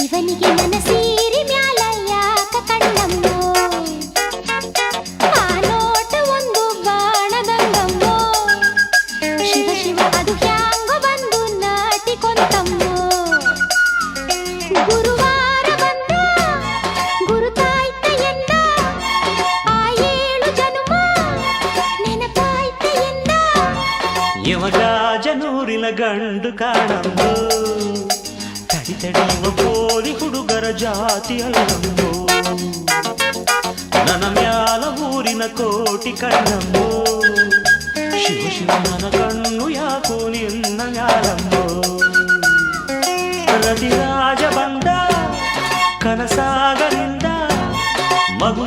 ಇವನಿಗೆ ನನ್ನ ಸೀರೆ ಮ್ಯಾಲ ಯಾಕ ಕಣ್ಣಮ್ಮೋ ಆ ನೋಟ ಒಂದು ಬಾಣದಂಗಮ್ಮೋ ಶಿವ ಶಿವ ಅದು ಯಮಗಾಜನೂರಿನ ಗಂಡು ಕಾಣಂದು ತಡಿ ತಡೆಯುವ ಪೋಲಿ ಹುಡುಗರ ಜಾತಿ ಅಲ್ಲಂಬೋ ನನ್ನ ಮ್ಯಾಲ ಊರಿನ ಕೋಟಿ ಕಣ್ಣಂಬೋ ಶಿವ ಶಿವ ನನ್ನ ಕಣ್ಣು ಯಾಕೋ ನಿನ್ನ ಮ್ಯಾಲಂಬೋ ರತಿರಾಜ ಬಂದ ಕನಸಾಗರಿಂದ ಮಗು